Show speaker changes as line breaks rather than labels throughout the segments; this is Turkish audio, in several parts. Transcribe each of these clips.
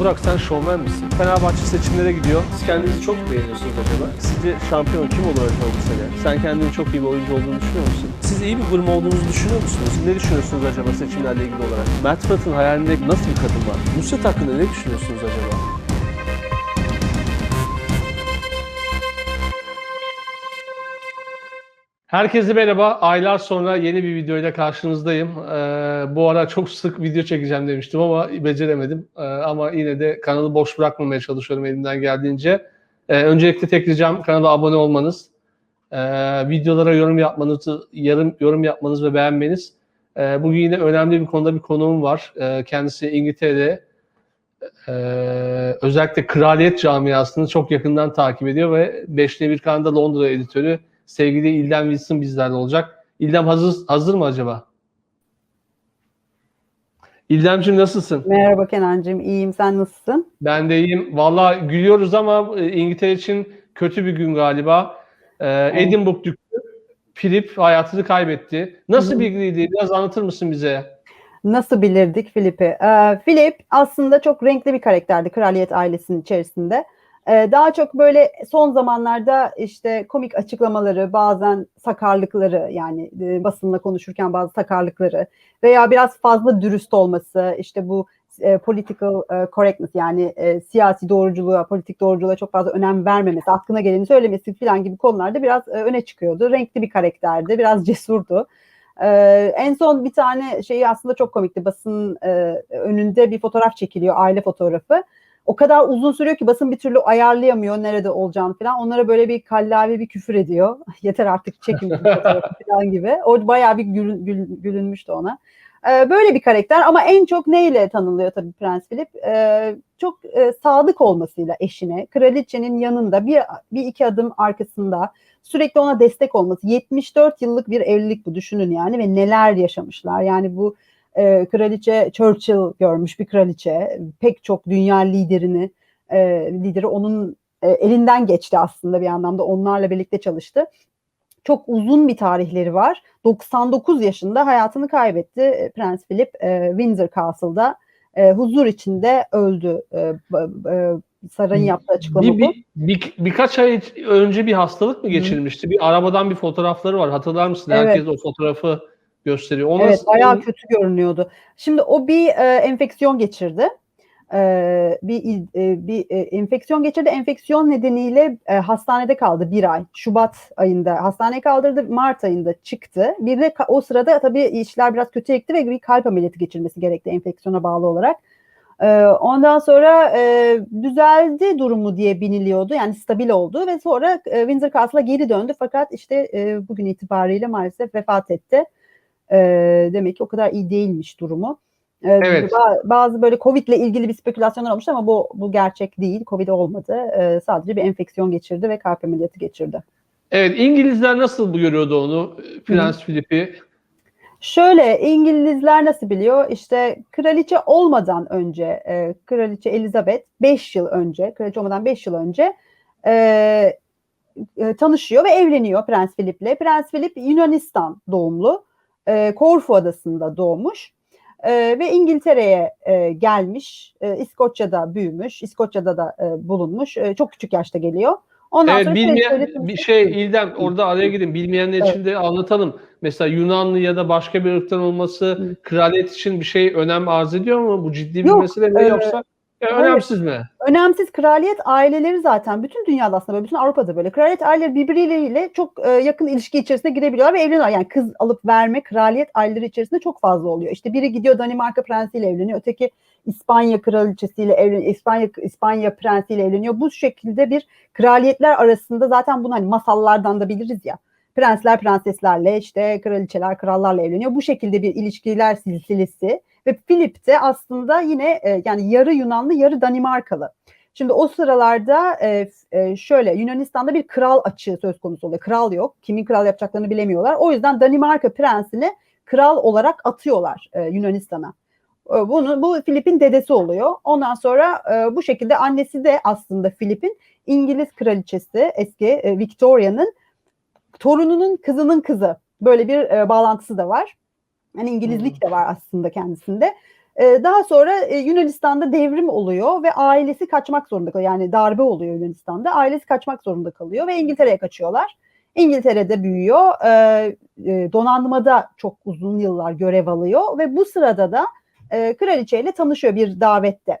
Burak sen şovmen misin? Fenerbahçe seçimlere gidiyor. Siz kendinizi çok mu beğeniyorsunuz acaba? Sizce şampiyon kim olur acaba bu sene? Sen kendini çok iyi bir oyuncu olduğunu düşünüyor musun? Siz iyi bir gurme olduğunuzu düşünüyor musunuz? Ne düşünüyorsunuz acaba seçimlerle ilgili olarak? Mert Fırat'ın hayalinde nasıl bir kadın var? Nusret hakkında ne düşünüyorsunuz acaba? Herkese merhaba. Aylar sonra yeni bir videoyla karşınızdayım. Ee, bu ara çok sık video çekeceğim demiştim ama beceremedim. Ee, ama yine de kanalı boş bırakmamaya çalışıyorum elimden geldiğince. Ee, öncelikle tek ricam kanala abone olmanız, ee, videolara yorum yapmanızı, yarım yorum yapmanız ve beğenmeniz. Ee, bugün yine önemli bir konuda bir konuğum var. Ee, kendisi İngiltere'de ee, özellikle kraliyet camiasını çok yakından takip ediyor ve Beşli bir kanalda Londra editörü sevgili İldem Wilson bizlerle olacak. İldem hazır, hazır mı acaba? İldemciğim nasılsın?
Merhaba Kenancığım, iyiyim. Sen nasılsın?
Ben de iyiyim. Valla gülüyoruz ama e, İngiltere için kötü bir gün galiba. Ee, Edinburgh Dükü Philip hayatını kaybetti. Nasıl
Hı hı.
bir biriydi? Biraz anlatır mısın bize?
Nasıl bilirdik Filip'i? Ee, Filip aslında çok renkli bir karakterdi kraliyet ailesinin içerisinde. Ee, daha çok böyle son zamanlarda işte komik açıklamaları, bazen sakarlıkları yani e, basınla konuşurken bazı sakarlıkları veya biraz fazla dürüst olması, işte bu e, political e, correctness yani e, siyasi doğruculuğa, politik doğruculuğa çok fazla önem vermemesi, aklına geleni söylemesi falan gibi konularda biraz e, öne çıkıyordu. Renkli bir karakterdi, biraz cesurdu. Ee, en son bir tane şeyi aslında çok komikti. Basın e, önünde bir fotoğraf çekiliyor, aile fotoğrafı. O kadar uzun sürüyor ki basın bir türlü ayarlayamıyor nerede olacağını falan. Onlara böyle bir kallavi bir küfür ediyor. Yeter artık çekin falan gibi. O bayağı bir gülün, gülün- gülünmüştü ona. Ee, böyle bir karakter ama en çok neyle tanınıyor tabii Prens Philip? Ee, çok e, sadık olmasıyla eşine, kraliçenin yanında bir, bir iki adım arkasında sürekli ona destek olması. 74 yıllık bir evlilik bu düşünün yani ve neler yaşamışlar. Yani bu e, kraliçe Churchill görmüş bir kraliçe. Pek çok dünya liderini e, lideri onun e, elinden geçti aslında bir anlamda onlarla birlikte çalıştı. Çok uzun bir tarihleri var. 99 yaşında hayatını kaybetti e, Prens Philip e, Windsor Castle'da e, huzur içinde öldü. E, e, sarayın yaptığı açıklama
Bir,
bu.
bir, bir- birkaç ay önce bir hastalık mı geçirmişti? Bir arabadan bir fotoğrafları var. Hatırlar mısın?
Evet.
Herkes o fotoğrafı gösteriyor. O
Evet bayağı kötü görünüyordu. Şimdi o bir e, enfeksiyon geçirdi. E, bir e, bir e, enfeksiyon geçirdi. Enfeksiyon nedeniyle e, hastanede kaldı bir ay. Şubat ayında hastaneye kaldırdı. Mart ayında çıktı. Bir de o sırada tabii işler biraz kötüye gitti ve bir kalp ameliyatı geçirmesi gerekti enfeksiyona bağlı olarak. E, ondan sonra e, düzeldi durumu diye biniliyordu. Yani stabil oldu ve sonra e, Windsor Castle'a geri döndü. Fakat işte e, bugün itibariyle maalesef vefat etti. E, demek ki o kadar iyi değilmiş durumu. E,
Evet.
ba- Bazı böyle Covid ile ilgili bir spekülasyonlar olmuş ama bu bu gerçek değil. Covid olmadı. E, sadece bir enfeksiyon geçirdi ve kalp ameliyatı geçirdi.
Evet, İngilizler nasıl görüyordu onu? Prens Philip'i.
Şöyle İngilizler nasıl biliyor? İşte kraliçe olmadan önce e, kraliçe Elizabeth 5 yıl önce, kraliçe olmadan 5 yıl önce e, e, tanışıyor ve evleniyor Prens Philip'le. Prens Philip Yunanistan doğumlu. E, Korfu adasında doğmuş. E, ve İngiltere'ye e, gelmiş. E, İskoçya'da büyümüş. İskoçya'da da e, bulunmuş. E, çok küçük yaşta geliyor. Ondan
Evet,
sonra
bilmeyen bir şey İldem orada araya gidin. Bilmeyenler
Evet.
için de anlatalım. Mesela Yunanlı ya da başka bir ırktan olması
Hı.
kraliyet için bir şey önem arz ediyor mu? Bu ciddi bir
Yok,
mesele mi
e,
yoksa
hayır.
önemsiz mi?
önemsiz kraliyet aileleri zaten bütün dünyada aslında böyle bütün Avrupa'da böyle kraliyet aileleri birbirleriyle çok e, yakın ilişki içerisine girebiliyorlar ve evleniyorlar. Yani kız alıp verme kraliyet aileleri içerisinde çok fazla oluyor. İşte biri gidiyor Danimarka prensiyle evleniyor, öteki İspanya kraliçesiyle evleniyor, İspanya İspanya prensiyle evleniyor. Bu şekilde bir kraliyetler arasında zaten bunu hani masallardan da biliriz ya. Prensler prenseslerle işte kraliçeler krallarla evleniyor. Bu şekilde bir ilişkiler silsilesi ve Philip de aslında yine e, yani yarı Yunanlı yarı Danimarkalı. Şimdi o sıralarda e, e, şöyle Yunanistan'da bir kral açığı söz konusu oluyor. Kral yok. Kimin kral yapacaklarını bilemiyorlar. O yüzden Danimarka prensini kral olarak atıyorlar e, Yunanistan'a. E, Bunu bu Filip'in dedesi oluyor. Ondan sonra e, bu şekilde annesi de aslında Filip'in İngiliz kraliçesi eski e, Victoria'nın torununun kızının kızı. Böyle bir e, bağlantısı da var. Yani İngilizlik de var aslında kendisinde. E, daha sonra e, Yunanistan'da devrim oluyor ve ailesi kaçmak zorunda kalıyor. Yani darbe oluyor Yunanistan'da. Ailesi kaçmak zorunda kalıyor ve İngiltere'ye kaçıyorlar. İngiltere'de büyüyor. E, e, donanmada çok uzun yıllar görev alıyor ve bu sırada da e, kraliçeyle tanışıyor bir davette.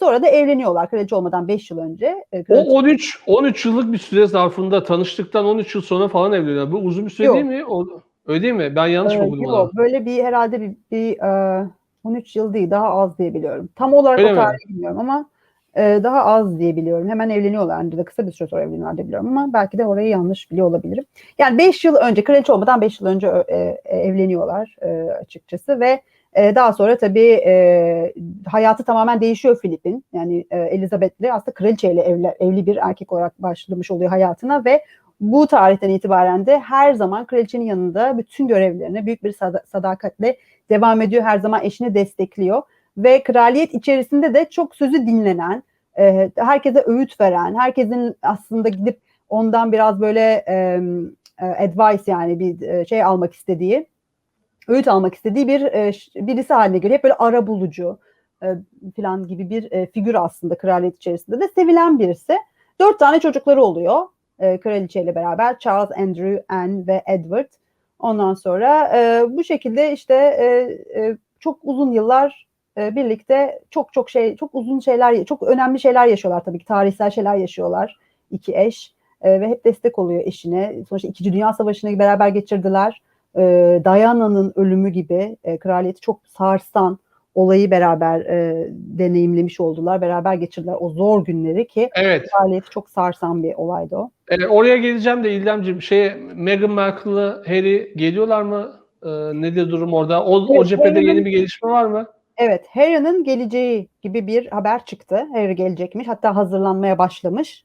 Sonra da evleniyorlar kraliçe olmadan 5 yıl önce. E,
O
kraliçe-
13 13 yıllık bir süre zarfında tanıştıktan 13 yıl sonra falan evleniyor. Bu uzun bir süre
Yok.
değil mi? O, öyle değil mi? Ben yanlış mı
Ee,
okudum
yok, böyle bir herhalde bir, bir e, 13 yıl değil daha az diye biliyorum. Tam olarak
Öyle
o tarihi bilmiyorum ama e, daha az diye biliyorum. Hemen evleniyorlar. Yani de kısa bir süre sonra evleniyorlar diye biliyorum ama belki de orayı yanlış biliyor olabilirim. Yani 5 yıl önce kraliçe olmadan 5 yıl önce e, e, evleniyorlar e, açıkçası ve e, daha sonra tabii e, hayatı tamamen değişiyor Filip'in. Yani e, Elizabeth'le aslında kraliçeyle evli, evli bir erkek olarak başlamış oluyor hayatına ve bu tarihten itibaren de her zaman kraliçenin yanında bütün görevlerine büyük bir sada- sadakatle devam ediyor. Her zaman eşini destekliyor ve kraliyet içerisinde de çok sözü dinlenen, e, herkese öğüt veren, herkesin aslında gidip ondan biraz böyle e, advice yani bir e, şey almak istediği, öğüt almak istediği bir birisi haline geliyor. Hep böyle ara bulucu e, falan gibi bir figür aslında kraliyet içerisinde de sevilen birisi. Dört tane çocukları oluyor e, kraliçeyle beraber Charles, Andrew, Anne ve Edward. Ondan sonra e, bu şekilde işte e, e, çok uzun yıllar e, birlikte çok çok şey çok uzun şeyler çok önemli şeyler yaşıyorlar tabii ki tarihsel şeyler yaşıyorlar iki eş E, ve hep destek oluyor eşine. Sonuçta İkinci Dünya Savaşı'nı beraber geçirdiler. E, Diana'nın ölümü gibi e, kraliyeti çok sarsan olayı beraber e, deneyimlemiş oldular. Beraber geçirdiler o zor günleri ki
Evet.
kraliyeti çok sarsan bir olaydı o.
E, oraya geleceğim de İldemciğim. Şey, Meghan Markle'la Harry geliyorlar mı? E, nedir durum orada? O, o
Evet,
cephede
Harry'nin-
yeni bir gelişme var mı?
Evet, Harry'nin geleceği gibi bir haber çıktı. Harry gelecekmiş, hatta hazırlanmaya başlamış.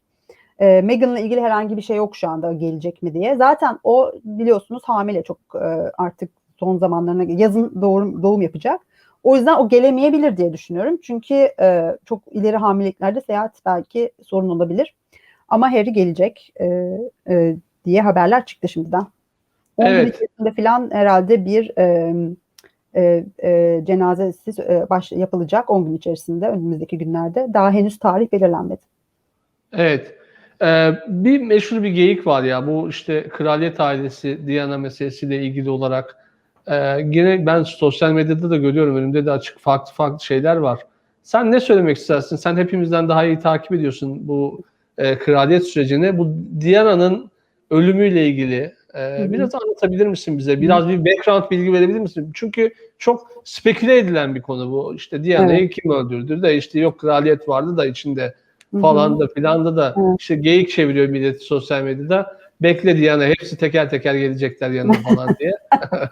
Ee, Meghan'la ilgili herhangi bir şey yok şu anda gelecek mi diye. Zaten o biliyorsunuz hamile çok e, artık son zamanlarına yazın doğum, doğum yapacak. O yüzden o gelemeyebilir diye düşünüyorum. Çünkü e, çok ileri hamileliklerde seyahat belki sorun olabilir. Ama Harry gelecek e, e, diye haberler çıktı şimdiden. 10 gün
Evet.
içerisinde falan herhalde bir e, e, e, cenazesi e, baş, yapılacak 10 gün içerisinde önümüzdeki günlerde. Daha henüz tarih belirlenmedi.
Evet. Ee, bir meşhur bir geyik var ya bu işte kraliyet ailesi Diana meselesiyle ilgili olarak Ee, yine ben sosyal medyada da görüyorum önümde de açık farklı farklı şeyler var. Sen ne söylemek istersin? Sen hepimizden daha iyi takip ediyorsun bu e, kraliyet sürecini. Bu Diana'nın ölümüyle ilgili e, biraz anlatabilir misin bize? Biraz bir background bilgi verebilir misin? Çünkü çok speküle edilen bir konu bu. İşte Diana'yı kim öldürdü de işte yok kraliyet vardı da içinde falan da filan da da
Evet.
işte geyik çeviriyor millet sosyal medyada. Bekle Diana hepsi teker teker gelecekler yanına falan diye.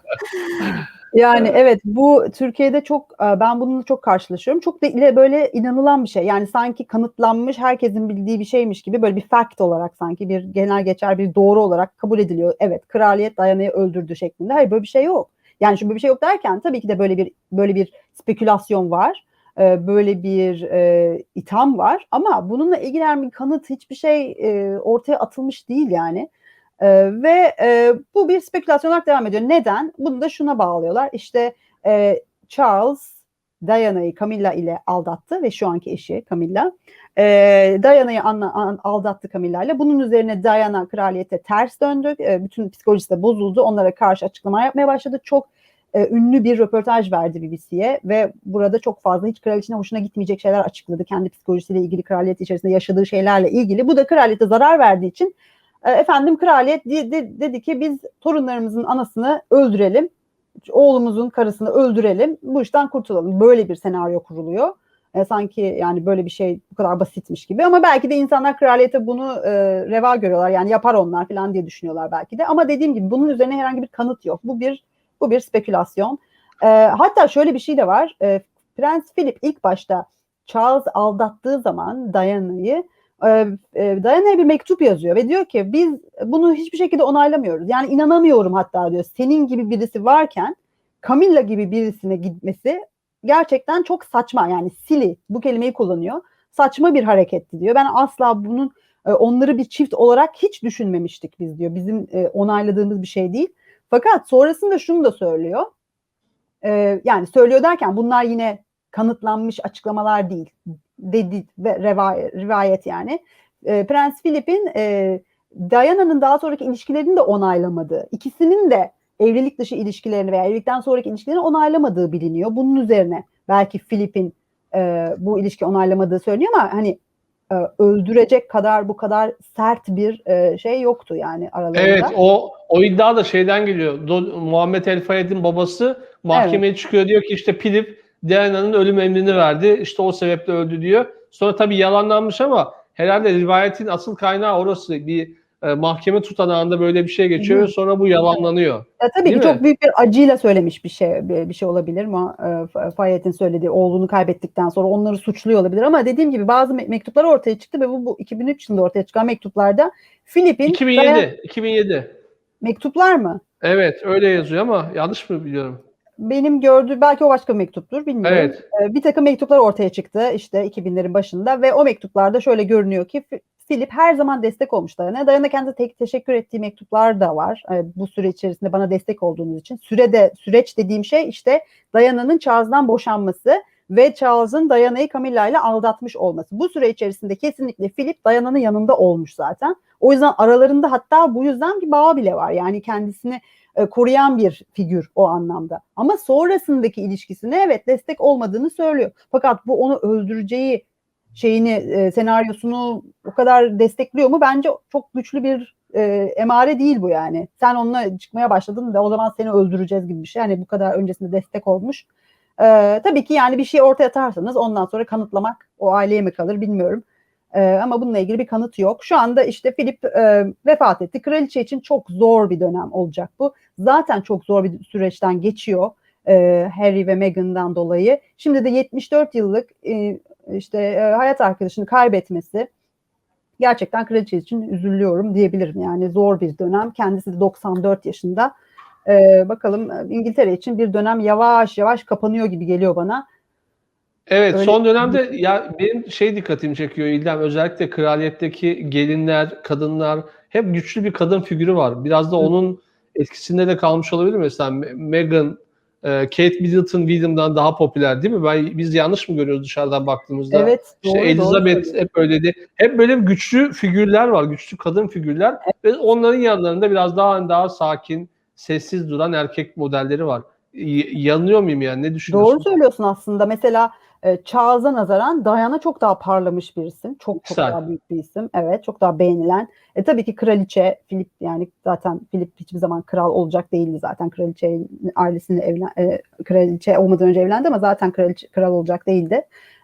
Yani evet bu Türkiye'de çok e, ben bununla çok karşılaşıyorum. Çok da ile böyle inanılan bir şey. Yani sanki kanıtlanmış herkesin bildiği bir şeymiş gibi böyle bir fact olarak sanki bir genel geçer bir doğru olarak kabul ediliyor. Evet kraliyet Diana'yı öldürdü şeklinde. Hayır böyle bir şey yok. Yani şimdi böyle bir şey yok derken tabii ki de böyle bir böyle bir spekülasyon var. E, Böyle bir e, itham var ama bununla ilgili herhangi bir kanıt hiçbir şey e, ortaya atılmış değil yani. Ee, ve e, bu bir spekülasyon olarak devam ediyor. Neden? Bunu da şuna bağlıyorlar. İşte e, Charles Diana'yı Camilla ile aldattı ve şu anki eşi Camilla. E, Diana'yı aldattı Camilla ile. Bunun üzerine Diana kraliyete ters döndü. E, bütün psikolojisi de bozuldu. Onlara karşı açıklama yapmaya başladı. Çok e, ünlü bir röportaj verdi BBC'ye ve burada çok fazla hiç kraliçenin hoşuna gitmeyecek şeyler açıkladı. Kendi psikolojisiyle ilgili kraliyet içerisinde yaşadığı şeylerle ilgili. Bu da kraliyete zarar verdiği için e, efendim kraliyet de- de- dedi ki biz torunlarımızın anasını öldürelim. Oğlumuzun karısını öldürelim. Bu işten kurtulalım. Böyle bir senaryo kuruluyor. E, sanki yani böyle bir şey bu kadar basitmiş gibi ama belki de insanlar kraliyete bunu e, reva görüyorlar. Yani yapar onlar falan diye düşünüyorlar belki de. Ama dediğim gibi bunun üzerine herhangi bir kanıt yok. Bu bir bu bir spekülasyon. E, hatta şöyle bir şey de var. E, Prens Philip ilk başta Charles aldattığı zaman Diana'yı e, e, Diana'ya bir mektup yazıyor ve diyor ki biz bunu hiçbir şekilde onaylamıyoruz. Yani inanamıyorum hatta diyor. Senin gibi birisi varken Camilla gibi birisine gitmesi gerçekten çok saçma. Yani silly bu kelimeyi kullanıyor. Saçma bir hareketti diyor. Ben asla bunun e, onları bir çift olarak hiç düşünmemiştik biz diyor. Bizim e, onayladığımız bir şey değil. Fakat sonrasında şunu da söylüyor. E, yani söylüyor derken bunlar yine kanıtlanmış açıklamalar değil. Dedi ve rivayet, yani. E, Prens Philip'in e, Diana'nın daha sonraki ilişkilerini de onaylamadığı, ikisinin de evlilik dışı ilişkilerini veya evlilikten sonraki ilişkilerini onaylamadığı biliniyor. Bunun üzerine belki Philip'in e, bu ilişki onaylamadığı söyleniyor ama hani e, öldürecek kadar bu kadar sert bir e, şey yoktu yani aralarında.
Evet o o iddia da şeyden geliyor. Do- Muhammed El Fayed'in babası mahkemeye çıkıyor diyor ki işte Philip Diana'nın ölüm emrini verdi. İşte o sebeple öldü diyor. Sonra tabii yalanlanmış ama herhalde rivayetin asıl kaynağı orası. Bir e, mahkeme tutanağında böyle bir şey geçiyor ve sonra bu yalanlanıyor.
Ya tabii
Değil
ki
mi?
çok büyük bir acıyla söylemiş bir şey bir, bir şey olabilir ama e, söylediği oğlunu kaybettikten sonra onları suçluyor olabilir ama dediğim gibi bazı me- mektuplar ortaya çıktı ve bu, bu 2003 yılında ortaya çıkan mektuplarda Filip'in
2007.
Diana-
2007.
mektuplar mı?
Evet öyle yazıyor ama yanlış mı biliyorum?
Benim gördüğüm belki o başka bir mektuptur bilmiyorum.
Evet.
E, bir takım mektuplar ortaya çıktı işte 2000'lerin başında ve o mektuplarda şöyle görünüyor ki Philip her zaman destek olmuş Diana. Diana kendi tek teşekkür ettiği mektuplar da var. E, bu süre içerisinde bana destek olduğunuz için. Sürede süreç dediğim şey işte Diana'nın Charles'dan boşanması ve Charles'ın Diana'yı Camilla ile aldatmış olması. Bu süre içerisinde kesinlikle Philip Diana'nın yanında olmuş zaten. O yüzden aralarında hatta bu yüzden bir bağ bile var. Yani kendisini e, koruyan bir figür o anlamda. Ama sonrasındaki ilişkisine evet destek olmadığını söylüyor. Fakat bu onu öldüreceği şeyini e, senaryosunu o kadar destekliyor mu? Bence çok güçlü bir e, emare değil bu yani. Sen onunla çıkmaya başladın da o zaman seni öldüreceğiz gibi bir şey. Yani bu kadar öncesinde destek olmuş. E, tabii ki yani bir şey ortaya atarsanız ondan sonra kanıtlamak o aileye mi kalır bilmiyorum. E, ama bununla ilgili bir kanıt yok. Şu anda işte Philip e, vefat etti. Kraliçe için çok zor bir dönem olacak bu. Zaten çok zor bir süreçten geçiyor e, Harry ve Meghan'dan dolayı. Şimdi de 74 yıllık e, işte e, hayat arkadaşını kaybetmesi gerçekten kraliçe için üzülüyorum diyebilirim. Yani zor bir dönem. Kendisi de 94 yaşında. E, bakalım e, İngiltere için bir dönem yavaş yavaş kapanıyor gibi geliyor bana.
Evet
Öyle-
son dönemde ya benim şey dikkatimi çekiyor İldem özellikle kraliyetteki gelinler, kadınlar hep güçlü bir kadın figürü var. Biraz da onun etkisinde de kalmış olabilir mesela Me- Meghan, Kate Middleton William'dan daha popüler değil mi? Ben biz yanlış mı görüyoruz dışarıdan baktığımızda?
Evet,
İşte
doğru,
Elizabeth
doğru
hep öyleydi. Hep böyle güçlü figürler var, güçlü kadın figürler ve onların yanlarında biraz daha daha sakin, sessiz duran erkek modelleri var. Yanılıyor muyum yani? Ne düşünüyorsun?
Doğru söylüyorsun aslında. Mesela e, Charles'a nazaran Diana çok daha parlamış bir isim. Çok çok
Güzel.
daha büyük bir isim. Evet, çok daha beğenilen. E tabii ki kraliçe Philip yani zaten Philip hiçbir zaman kral olacak değildi zaten. Kraliçe ailesini evlen e, kraliçe olmadan önce evlendi ama zaten kraliçe kral olacak değildi.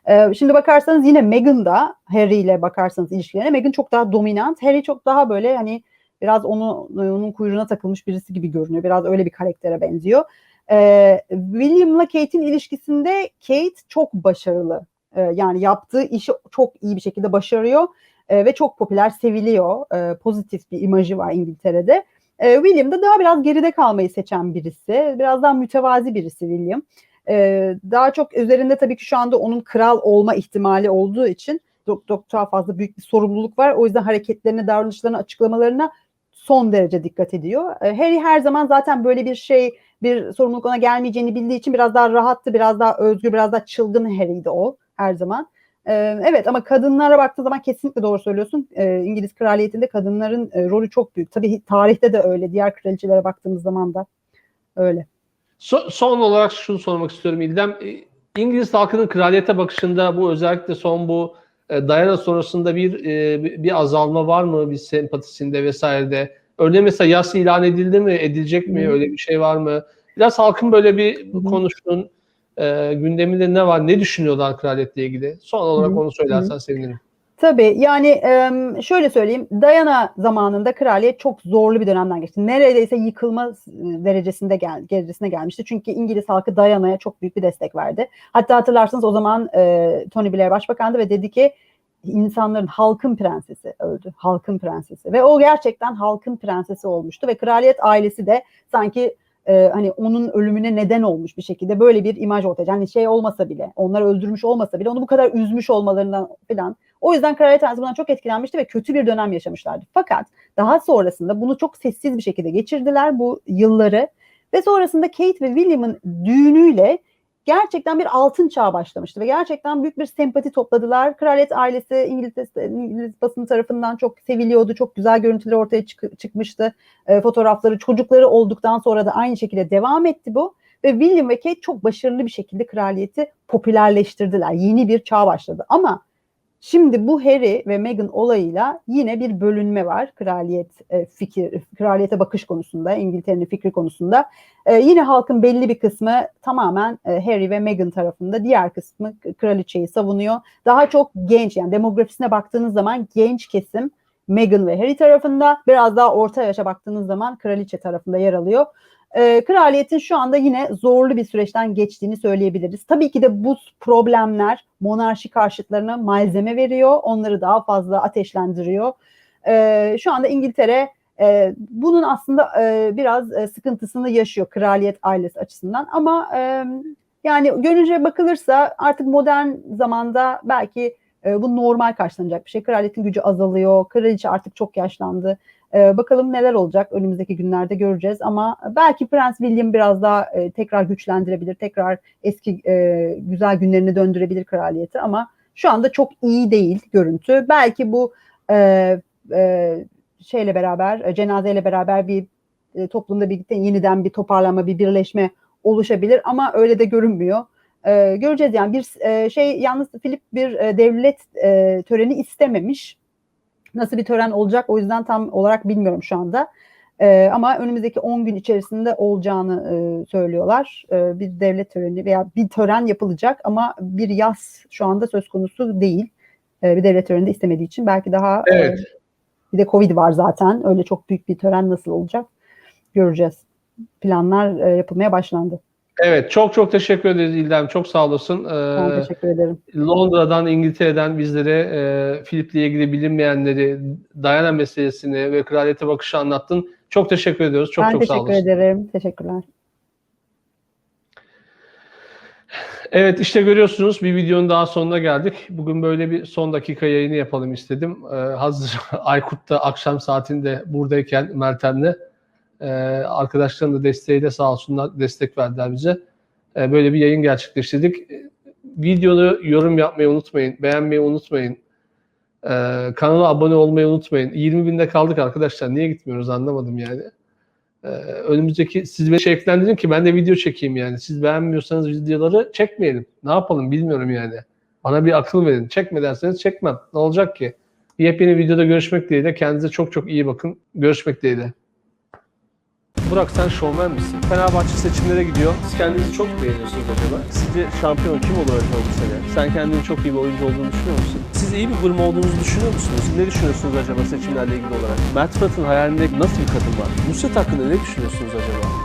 E, şimdi bakarsanız yine Meghan da Harry ile bakarsanız ilişkilerine Meghan çok daha dominant. Harry çok daha böyle hani biraz onu onun kuyruğuna takılmış birisi gibi görünüyor. Biraz öyle bir karaktere benziyor. Ee, William'la Kate'in ilişkisinde Kate çok başarılı. Ee, yani yaptığı işi çok iyi bir şekilde başarıyor Ee, ve çok popüler, seviliyor. Ee, pozitif bir imajı var İngiltere'de. Ee, William da daha biraz geride kalmayı seçen birisi. Biraz daha mütevazi birisi William. Daha çok üzerinde tabii ki şu anda onun kral olma ihtimali olduğu için daha fazla büyük bir sorumluluk var. O yüzden hareketlerine, davranışlarına, açıklamalarına son derece dikkat ediyor. Ee, Harry her zaman zaten böyle bir şey bir sorumluluk ona gelmeyeceğini bildiği için biraz daha rahattı, biraz daha özgür, biraz daha çılgın Harry'di o her zaman. Ee, evet ama kadınlara baktığı zaman kesinlikle doğru söylüyorsun. Ee, İngiliz kraliyetinde kadınların e, rolü çok büyük. Tabii tarihte de öyle. Diğer kraliçelere baktığımız zaman da öyle.
So- son olarak şunu sormak istiyorum İldem. E, İngiliz halkının kraliyete bakışında bu özellikle son bu e, Diana sonrasında bir e, bir- azalma var mı bir sempatisinde vesairede? Örneğin mesela yas ilan edildi mi, edilecek mi? Öyle bir şey var mı? Biraz halkın böyle bir konuştuğun e, gündeminde ne var? Ne düşünüyorlar kraliyetle ilgili? Son olarak onu söylersen sevinirim.
Tabii yani şöyle söyleyeyim Diana zamanında kraliyet çok zorlu bir dönemden geçti. Neredeyse yıkılma derecesinde gel, derecesine gelmişti. Çünkü İngiliz halkı Diana'ya çok büyük bir destek verdi. Hatta hatırlarsınız o zaman Tony Blair başbakandı ve dedi ki insanların halkın prensesi öldü. Halkın prensesi ve o gerçekten halkın prensesi olmuştu ve kraliyet ailesi de sanki e, hani onun ölümüne neden olmuş bir şekilde böyle bir imaj ortaya. Yani şey olmasa bile, onları öldürmüş olmasa bile onu bu kadar üzmüş olmalarından falan o yüzden ailesi bundan çok etkilenmişti ve kötü bir dönem yaşamışlardı. Fakat daha sonrasında bunu çok sessiz bir şekilde geçirdiler bu yılları ve sonrasında Kate ve William'ın düğünüyle gerçekten bir altın çağ başlamıştı ve gerçekten büyük bir sempati topladılar. Kraliyet ailesi İngiliz, İngiliz basın tarafından çok seviliyordu. Çok güzel görüntüler ortaya çık- çıkmıştı. E, fotoğrafları çocukları olduktan sonra da aynı şekilde devam etti bu. Ve William ve Kate çok başarılı bir şekilde kraliyeti popülerleştirdiler. Yeni bir çağ başladı. Ama şimdi bu Harry ve Meghan olayıyla yine bir bölünme var kraliyet e, fikir, kraliyete bakış konusunda, İngiltere'nin fikri konusunda. E, yine halkın belli bir kısmı tamamen e, Harry ve Meghan tarafında, diğer kısmı kraliçeyi savunuyor. Daha çok genç yani demografisine baktığınız zaman genç kesim Meghan ve Harry tarafında, biraz daha orta yaşa baktığınız zaman kraliçe tarafında yer alıyor. E, kraliyetin şu anda yine zorlu bir süreçten geçtiğini söyleyebiliriz. Tabii ki de bu problemler monarşi karşıtlarına malzeme veriyor, onları daha fazla ateşlendiriyor. E, şu anda İngiltere e, bunun aslında e, biraz e, sıkıntısını yaşıyor kraliyet ailesi açısından ama e, yani görünce bakılırsa artık modern zamanda belki e, bu normal karşılanacak bir şey. Kraliyetin gücü azalıyor, kraliçe artık çok yaşlandı. E, bakalım neler olacak önümüzdeki günlerde göreceğiz ama belki Prens William biraz daha e, tekrar güçlendirebilir, tekrar eski e, güzel günlerini döndürebilir kraliyeti ama şu anda çok iyi değil görüntü. Belki bu e, e, şeyle beraber, e, cenazeyle beraber bir e, toplumda birlikte yeniden bir toparlanma, bir birleşme oluşabilir ama öyle de görünmüyor. E, göreceğiz yani bir e, şey yalnız Filip bir e, devlet e, töreni istememiş. Nasıl bir tören olacak o yüzden tam olarak bilmiyorum şu anda. E, ama önümüzdeki 10 gün içerisinde olacağını e, söylüyorlar. E, bir devlet töreni veya bir tören yapılacak ama bir yaz şu anda söz konusu değil. E, bir devlet töreni de istemediği için belki daha
Evet.
e, bir de Covid var zaten. Öyle çok büyük bir tören nasıl olacak göreceğiz. Planlar e, yapılmaya başlandı.
Evet, çok çok teşekkür ederiz İldem. Çok sağ olasın.
Ben
Ee,
teşekkür ederim.
Londra'dan, İngiltere'den bizlere e, Filip'le ilgili bilinmeyenleri, Diana meselesini ve kraliyete bakışı anlattın. Çok teşekkür ediyoruz. Çok
ben
çok sağ
teşekkür
olasın.
ederim. Teşekkürler.
Evet işte görüyorsunuz bir videonun daha sonuna geldik. Bugün böyle bir son dakika yayını yapalım istedim. Ee, hazır Aykut da akşam saatinde buradayken Meltem'le e, arkadaşların da desteğiyle sağ olsunlar destek verdiler bize. E, böyle bir yayın gerçekleştirdik. E, Videoyu yorum yapmayı unutmayın, beğenmeyi unutmayın. E, kanala abone olmayı unutmayın. 20 binde kaldık arkadaşlar. Niye gitmiyoruz anlamadım yani. Ee, önümüzdeki siz beni şevklendirin ki ben de video çekeyim yani. Siz beğenmiyorsanız videoları çekmeyelim. Ne yapalım bilmiyorum yani. Bana bir akıl verin. Çekme derseniz çekmem. Ne olacak ki? Yepyeni videoda görüşmek dileğiyle. Kendinize çok çok iyi bakın. Görüşmek dileğiyle. Burak sen şovmen misin? Fenerbahçe seçimlere gidiyor. Siz kendinizi çok mu beğeniyorsunuz acaba? Sizce şampiyon kim olur acaba bu sene? Sen kendini çok iyi bir oyuncu olduğunu düşünüyor musun? Siz iyi bir gurme olduğunuzu düşünüyor musunuz? Ne düşünüyorsunuz acaba seçimlerle ilgili olarak? Mert Fırat'ın hayalinde nasıl bir kadın var? Nusret hakkında ne düşünüyorsunuz acaba?